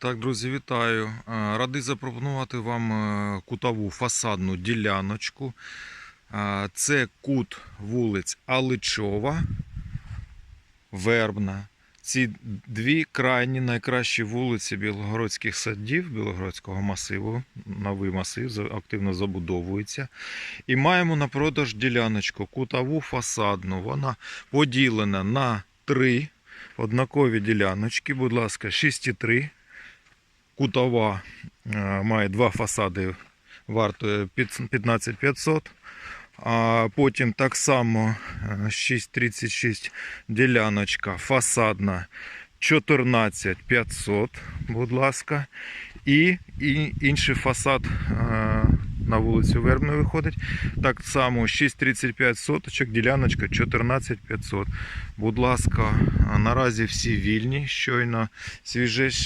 Так, друзі, вітаю. Е, Радий запропонувати вам е, кутову фасадну діляночку. Е, Це кут вулиць Аличова, Вербна. Ці дві крайні найкращі вулиці Білогородських садів, Білогородського масиву, новий масив активно забудовується. І маємо на продаж діляночку кутову фасадну. Вона поділена на три однакові діляночки. Будь ласка, 6,3 кутова е, має два фасади, вартує 15500. А потім так само е, 6,36 діляночка фасадна 14500, будь ласка. І, інший фасад е, на вулицю Вербну виходить. Так само 6,35 соточок, діляночка 14500. Будь ласка, наразі всі вільні, щойно свіжеші